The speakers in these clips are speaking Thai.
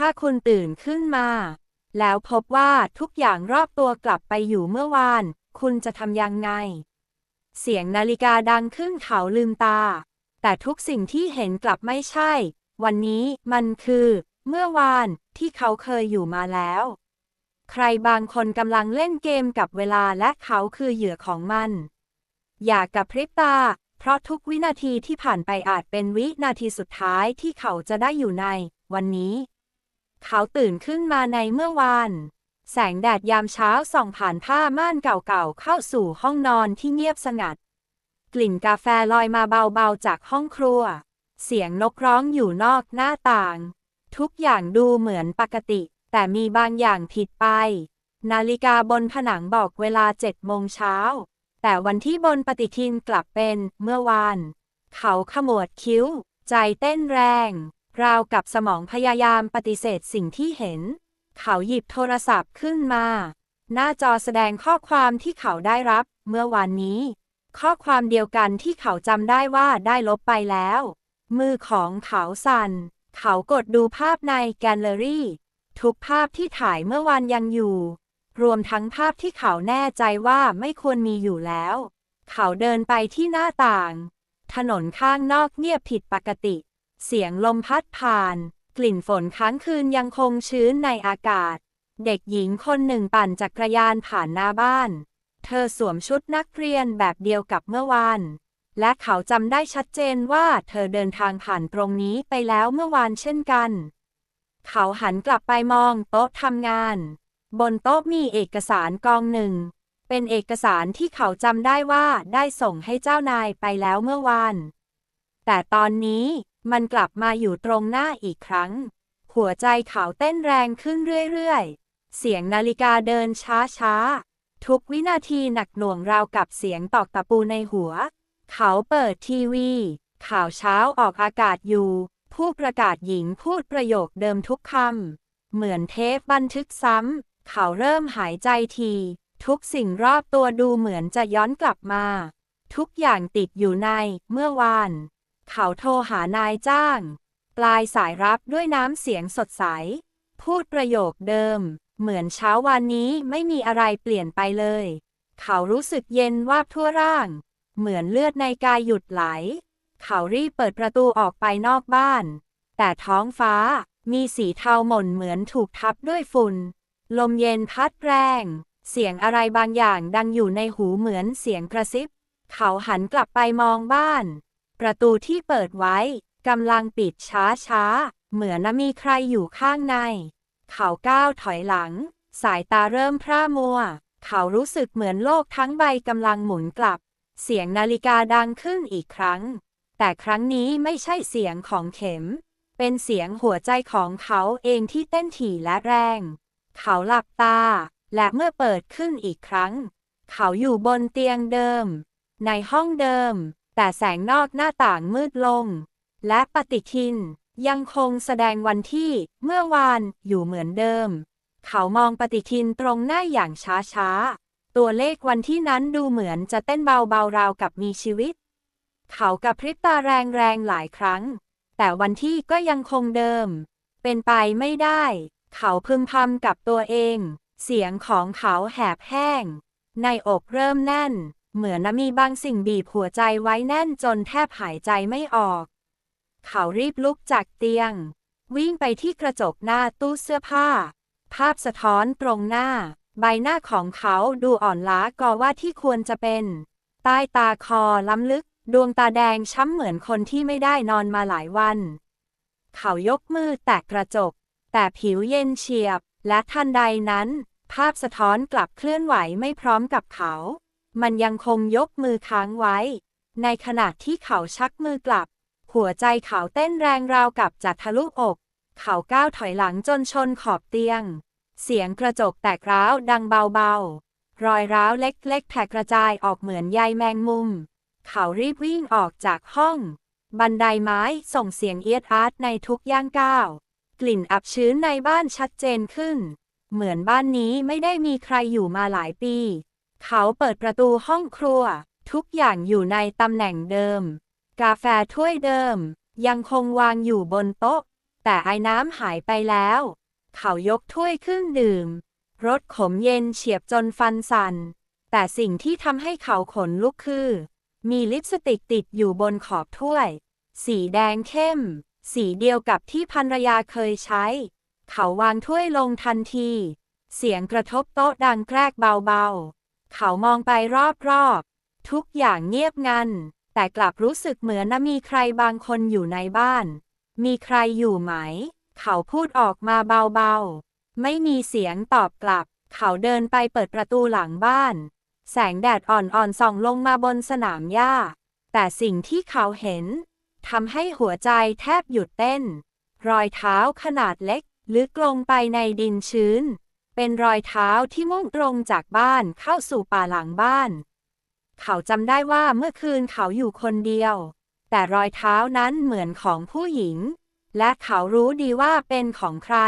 ถ้าคุณตื่นขึ้นมา แล้วพบว่าทุกอย่างรอบตัวกลับไปอยู่เมื่อวาน คุณจะทำยังไง เสียงนาฬิกาดังขึ้นเขาลืมตา แต่ทุกสิ่งที่เห็นกลับไม่ใช่ วันนี้มันคือ เมื่อวานที่เขาเคยอยู่มาแล้ว ใครบางคนกำลังเล่นเกมกับเวลาและเขาคือเหยื่อของมัน อย่ากระพริบตา เพราะทุกวินาทีที่ผ่านไปอาจเป็นวินาทีสุดท้ายที่เขาจะได้อยู่ใน วันนี้ เขาตื่นขึ้นมาในเมื่อวาน แสงแดดยามเช้าส่องผ่านผ้าม่านเก่าๆ เข้าสู่ห้องนอนที่เงียบสงัด กลิ่นกาแฟลอยมาเบาๆจากห้องครัว เสียงนกร้องอยู่นอกหน้าต่าง ทุกอย่างดูเหมือนปกติ แต่มีบางอย่างผิดไป นาฬิกาบนผนังบอกเวลาเจ็ดโมงเช้า แต่วันที่บนปฏิทินกลับเป็นเมื่อวาน เขาขมวดคิ้ว ใจเต้นแรง ราวกับสมองพยายามปฏิเสธสิ่งที่เห็น เขาหยิบโทรศัพท์ขึ้นมา หน้าจอแสดงข้อความที่เขาได้รับ เมื่อวานนี้ ข้อความเดียวกันที่เขาจำได้ว่าได้ลบไปแล้ว มือของเขาสั่น เขากดดูภาพในแกลเลอรี่ ทุกภาพที่ถ่ายเมื่อวานยังอยู่ รวมทั้งภาพที่เขาแน่ใจว่าไม่ควรมีอยู่แล้ว เขาเดินไปที่หน้าต่าง ถนนข้างนอกเงียบผิดปกติ เสียงลมพัดผ่าน กลิ่นฝนค้างคืนยังคงชื้นในอากาศ เด็กหญิงคนหนึ่งปั่นจักรยานผ่านหน้าบ้าน เธอสวมชุดนักเรียนแบบเดียวกับเมื่อวาน และเขาจำได้ชัดเจนว่าเธอเดินทางผ่านตรงนี้ไปแล้วเมื่อวานเช่นกัน เขาหันกลับไปมองโต๊ะทำงาน บนโต๊ะมีเอกสารกองหนึ่ง เป็นเอกสารที่เขาจำได้ว่าได้ส่งให้เจ้านายไปแล้วเมื่อวาน แต่ตอนนี้ มันกลับมาอยู่ตรงหน้าอีกครั้ง หัวใจเขาเต้นแรงขึ้นเรื่อยๆ เสียงนาฬิกาเดินช้าๆ ทุกวินาทีหนักหน่วงราวกับเสียงตอกตะปูในหัว เขาเปิดทีวี ข่าวเช้าออกอากาศอยู่ ผู้ประกาศหญิงพูดประโยคเดิมทุกคำ เหมือนเทปบันทึกซ้ำ เขาเริ่มหายใจที ทุกสิ่งรอบตัวดูเหมือนจะย้อนกลับมา ทุกอย่างติดอยู่ในเมื่อวาน เขาโทรหานายจ้าง ปลายสายรับด้วยน้ำเสียงสดใส พูดประโยคเดิม เหมือนเช้าวันนี้ไม่มีอะไรเปลี่ยนไปเลย เขารู้สึกเย็นวาบทั่วร่าง เหมือนเลือดในกายหยุดไหล เขารีบเปิดประตูออกไปนอกบ้าน แต่ท้องฟ้ามีสีเทาหม่นเหมือนถูกทับด้วยฝุ่น ลมเย็นพัดแรง เสียงอะไรบางอย่างดังอยู่ในหูเหมือนเสียงกระซิบ เขาหันกลับไปมองบ้าน ประตูที่เปิดไว้กำลังปิดช้าช้า เหมือนมีใครอยู่ข้างใน เขาก้าวถอยหลัง สายตาเริ่มพร่ามัว เขารู้สึกเหมือนโลกทั้งใบกำลังหมุนกลับ เสียงนาฬิกาดังขึ้นอีกครั้ง แต่ครั้งนี้ไม่ใช่เสียงของเข็ม เป็นเสียงหัวใจของเขาเองที่เต้นถี่และแรง เขาหลับตา และเมื่อเปิดขึ้นอีกครั้ง เขาอยู่บนเตียงเดิม ในห้องเดิม แต่แสงนอกหน้าต่างมืดลง และปฏิทิน ยังคงแสดงวันที่เมื่อวานอยู่เหมือนเดิม เขามองปฏิทินตรงหน้าอย่างช้าๆ ตัวเลขวันที่นั้นดูเหมือนจะเต้นเบาๆราวกับมีชีวิต เขากระพริบตาแรงๆหลายครั้ง แต่วันที่ก็ยังคงเดิม เป็นไปไม่ได้ เขาพึมพำกับตัวเอง เสียงของเขาแหบแห้ง ในอกเริ่มแน่น เหมือนมีบางสิ่งบีบหัวใจไว้แน่นจนแทบหายใจไม่ออก เขารีบลุกจากเตียง วิ่งไปที่กระจกหน้าตู้เสื้อผ้า ภาพสะท้อนตรงหน้า ใบหน้าของเขาดูอ่อนล้ากว่าที่ควรจะเป็น ใต้ตาคอล้ำลึก ดวงตาแดงช้ำเหมือนคนที่ไม่ได้นอนมาหลายวัน เขายกมือแตะกระจก แต่ผิวเย็นเฉียบ และทันใดนั้น ภาพสะท้อนกลับเคลื่อนไหวไม่พร้อมกับเขา มันยังคงยกมือค้างไว้ ในขณะที่เขาชักมือกลับ หัวใจเขาเต้นแรงราวกับจะทะลุอก เขาก้าวถอยหลังจนชนขอบเตียง เสียงกระจกแตกร้าวดังเบาๆ รอยร้าวเล็กๆแผ่กระจายออกเหมือนใยแมงมุม เขารีบวิ่งออกจากห้อง บันไดไม้ส่งเสียงเอียดอาร์ตในทุกย่างก้าว กลิ่นอับชื้นในบ้านชัดเจนขึ้น เหมือนบ้านนี้ไม่ได้มีใครอยู่มาหลายปี เขาเปิดประตูห้องครัว ทุกอย่างอยู่ในตำแหน่งเดิม กาแฟถ้วยเดิม ยังคงวางอยู่บนโต๊ะ แต่ไอ้น้ำหายไปแล้ว เขายกถ้วยขึ้นดื่มรสขมเย็นเฉียบจนฟันสั่นแต่สิ่งที่ทำให้เขาขนลุกคือ มีลิปสติกติดอยู่บนขอบถ้วย สีแดงเข้ม สีเดียวกับที่ภรรยาเคยใช้ เขาวางถ้วยลงทันที เสียงกระทบโต๊ะดังแกรกเบาๆ เขามองไปรอบๆ ทุกอย่างเงียบงัน แต่กลับรู้สึกเหมือนมีใครบางคนอยู่ในบ้าน มีใครอยู่ไหม เขาพูดออกมาเบาๆ ไม่มีเสียงตอบกลับ เขาเดินไปเปิดประตูหลังบ้าน แสงแดดอ่อนๆส่องลงมาบนสนามหญ้า แต่สิ่งที่เขาเห็นทำให้หัวใจแทบหยุดเต้น รอยเท้าขนาดเล็ก ลึกลงไปในดินชื้น เป็นรอยเท้าที่มุ่งตรงจากบ้านเข้าสู่ป่าหลังบ้าน เขาจำได้ว่าเมื่อคืนเขาอยู่คนเดียว แต่รอยเท้านั้นเหมือนของผู้หญิง และเขารู้ดีว่าเป็นของใคร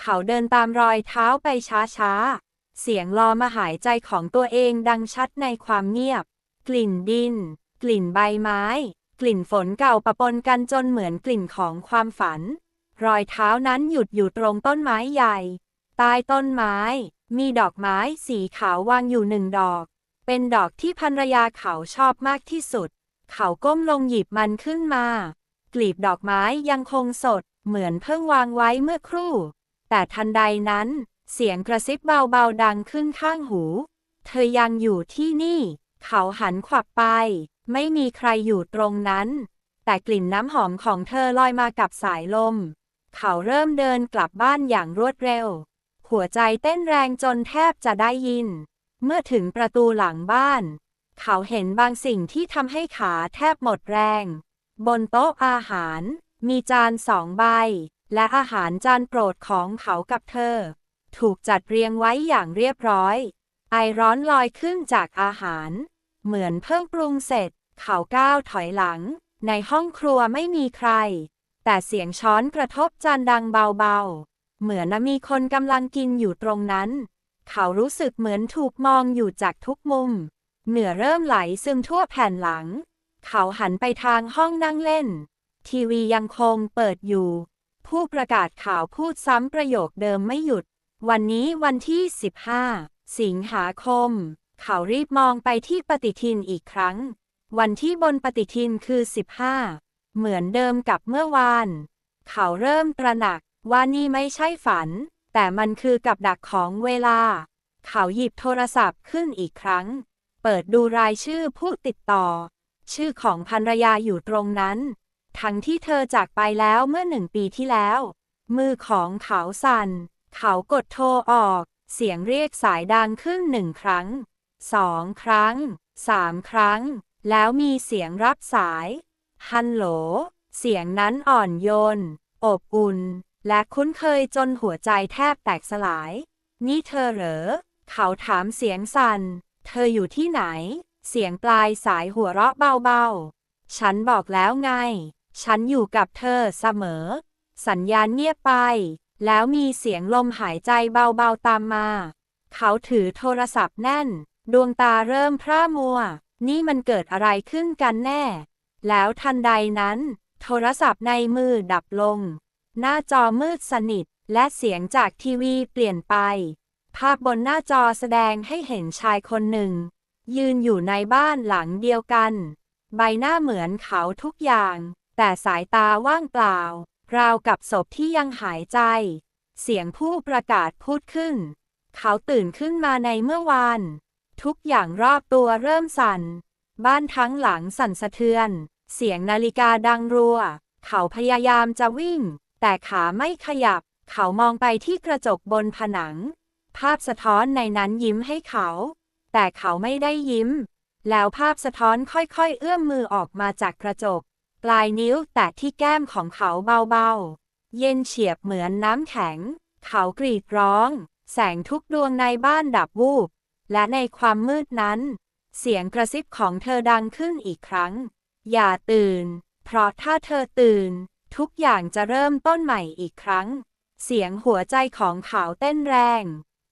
เขาเดินตามรอยเท้าไปช้าๆ เสียงลอมาหายใจของตัวเองดังชัดในความเงียบ กลิ่นดิน กลิ่นใบไม้ กลิ่นฝนเก่าปะปนกันจนเหมือนกลิ่นของความฝัน รอยเท้านั้นหยุดอยู่ตรงต้นไม้ใหญ่ ใต้ต้นไม้ มีดอกไม้สีขาววางอยู่หนึ่งดอก เป็นดอกที่ภรรยาเขาชอบมากที่สุด เขาก้มลงหยิบมันขึ้นมา กลีบดอกไม้ยังคงสด เหมือนเพิ่งวางไว้เมื่อครู่ แต่ทันใดนั้น เสียงกระซิบเบาๆดังขึ้นข้างหู เธอยังอยู่ที่นี่ เขาหันขวับไป ไม่มีใครอยู่ตรงนั้น แต่กลิ่นน้ำหอมของเธอลอยมากับสายลม เขาเริ่มเดินกลับบ้านอย่างรวดเร็ว หัวใจเต้นแรงจนแทบจะได้ยิน เมื่อถึงประตูหลังบ้าน เขาเห็นบางสิ่งที่ทำให้ขาแทบหมดแรง บนโต๊ะอาหาร มีจานสองใบ และอาหารจานโปรดของเขากับเธอ ถูกจัดเรียงไว้อย่างเรียบร้อย ไอร้อนลอยขึ้นจากอาหาร เหมือนเพิ่งปรุงเสร็จ เขาก้าวถอยหลัง ในห้องครัวไม่มีใคร แต่เสียงช้อนกระทบจานดังเบาๆ เหมือนมีคนกำลังกินอยู่ตรงนั้น เขารู้สึกเหมือนถูกมองอยู่จากทุกมุม เหนือเริ่มไหลซึมทั่วแผ่นหลัง เขาหันไปทางห้องนั่งเล่น ทีวียังคงเปิดอยู่ ผู้ประกาศข่าวพูดซ้ำประโยคเดิมไม่หยุด วันนี้วันที่ 15 สิงหาคม เขารีบมองไปที่ปฏิทินอีกครั้ง วันที่บนปฏิทินคือ 15 เหมือนเดิมกับเมื่อวาน เขาเริ่มตระหนัก ว่านี่ไม่ใช่ฝัน แต่มันคือกับดักของเวลา เขาหยิบโทรศัพท์ขึ้นอีกครั้ง เปิดดูรายชื่อผู้ติดต่อ ชื่อของภรรยาอยู่ตรงนั้น ทั้งที่เธอจากไปแล้วเมื่อหนึ่งปีที่แล้ว มือของเขาสั่น เขากดโทรออก เสียงเรียกสายดังขึ้นหนึ่งครั้ง สองครั้ง สามครั้ง แล้วมีเสียงรับสาย ฮัลโหล เสียงนั้นอ่อนโยน อบอุ่น และคุ้นเคยจนหัวใจแทบแตกสลาย นี่เธอเหรอ เขาถามเสียงสัน่น เธออยู่ที่ไหน เสียงปลายสายหัวเราะเบาๆ ฉันบอกแล้วไง ฉันอยู่กับเธอเสมอ สัญญาณเงียบไป แล้วมีเสียงลมหายใจเบาๆตามมา เขาถือโทรศัพท์แน่น ดวงตาเริ่มพร่ามัว นี่มันเกิดอะไรขึ้นกันแน่ แล้วทันใดนั้น โทรศัพท์ในมือดับลง หน้าจอมืดสนิท และเสียงจากทีวีเปลี่ยนไป ภาพบนหน้าจอแสดงให้เห็นชายคนหนึ่ง ยืนอยู่ในบ้านหลังเดียวกัน ใบหน้าเหมือนเขาทุกอย่าง แต่สายตาว่างเปล่า ราวกับศพที่ยังหายใจ เสียงผู้ประกาศพูดขึ้น เขาตื่นขึ้นมาในเมื่อวาน ทุกอย่างรอบตัวเริ่มสั่น บ้านทั้งหลังสั่นสะเทือน เสียงนาฬิกาดังรัว เขาพยายามจะวิ่ง แต่ขาไม่ขยับ เขามองไปที่กระจกบนผนัง ภาพสะท้อนในนั้นยิ้มให้เขา แต่เขาไม่ได้ยิ้ม แล้วภาพสะท้อนค่อยๆ เอื้อมมือออกมาจากกระจก ปลายนิ้วแตะที่แก้มของเขาเบาๆ เย็นเฉียบเหมือนน้ำแข็ง เขากรีดร้อง แสงทุกดวงในบ้านดับวูบ และในความมืดนั้น เสียงกระซิบของเธอดังขึ้นอีกครั้ง อย่าตื่น เพราะถ้าเธอตื่น ทุกอย่างจะเริ่มต้นใหม่อีกครั้ง เสียงหัวใจของเขาเต้นแรง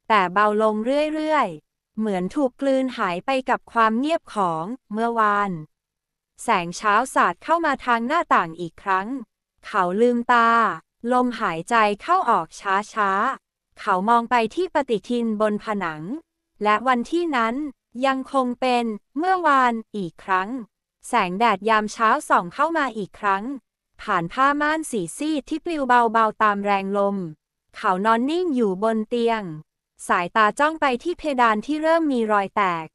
แต่เบาลงเรื่อยๆ เหมือนถูกกลืนหายไปกับความเงียบของเมื่อวาน แสงเช้าสาดเข้ามาทางหน้าต่างอีกครั้ง เขาลืมตา ลมหายใจเข้าออกช้าๆ เขามองไปที่ปฏิทินบนผนัง และวันที่นั้นยังคงเป็นเมื่อวานอีกครั้ง แสงแดดยามเช้าส่องเข้ามาอีกครั้ง ผ่านผ้าม่านสีซีดที่ปลิวเบาๆตามแรงลม เขานอนนิ่งอยู่บนเตียง สายตาจ้องไปที่เพดานที่เริ่มมีรอยแตก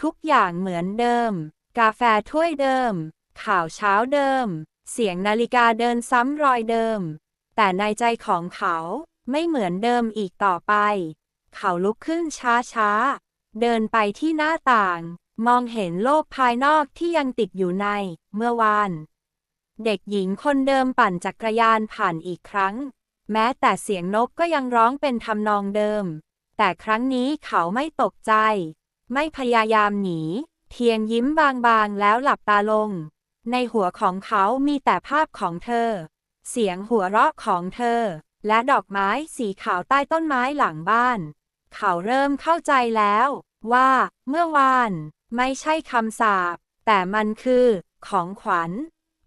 ทุกอย่างเหมือนเดิม กาแฟถ้วยเดิม ข่าวเช้าเดิม เสียงนาฬิกาเดินซ้ำรอยเดิม แต่ในใจของเขาไม่เหมือนเดิมอีกต่อไป เขาลุกขึ้นช้าๆ เดินไปที่หน้าต่าง มองเห็นโลกภายนอกที่ยังติดอยู่ใน เมื่อวาน เด็กหญิงคนเดิมปั่นจักรยานผ่านอีกครั้ง แม้แต่เสียงนกก็ยังร้องเป็นทำนองเดิม แต่ครั้งนี้เขาไม่ตกใจ ไม่พยายามหนี เพียงยิ้มบางๆแล้วหลับตาลง ในหัวของเขามีแต่ภาพของเธอ เสียงหัวเราะของเธอ และดอกไม้สีขาวใต้ต้นไม้หลังบ้าน เขาเริ่มเข้าใจแล้ว ว่า เมื่อวาน ไม่ใช่คำสาปแต่มันคือ ของขวัญ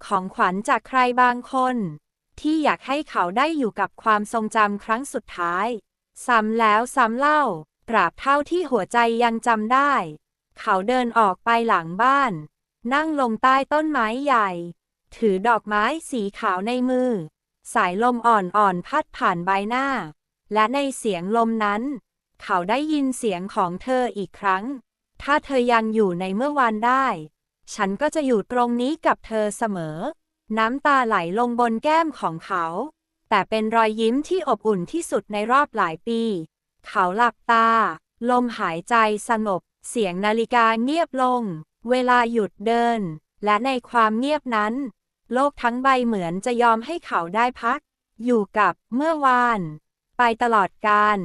ของขวัญจากใครบางคน ที่อยากให้เขาได้อยู่กับความทรงจำครั้งสุดท้าย ซ้ำแล้วซ้ำเล่าตราบเท่าที่หัวใจยังจำได้ เขาเดินออกไปหลังบ้าน นั่งลงใต้ต้นไม้ใหญ่ ถือดอกไม้สีขาวในมือ สายลมอ่อนๆพัดผ่านใบหน้า และในเสียงลมนั้น เขาได้ยินเสียงของเธออีกครั้ง ถ้าเธอยังอยู่ในเมื่อวานได้ ฉันก็จะอยู่ตรงนี้กับเธอเสมอ น้ำตาไหลลงบนแก้มของเขา แต่เป็นรอยยิ้มที่อบอุ่นที่สุดในรอบหลายปี เขาหลับตา ลมหายใจสงบ เสียงนาฬิกาเงียบลง เวลาหยุดเดิน และในความเงียบนั้น โลกทั้งใบเหมือนจะยอมให้เขาได้พัก อยู่กับเมื่อวาน ไปตลอดกาล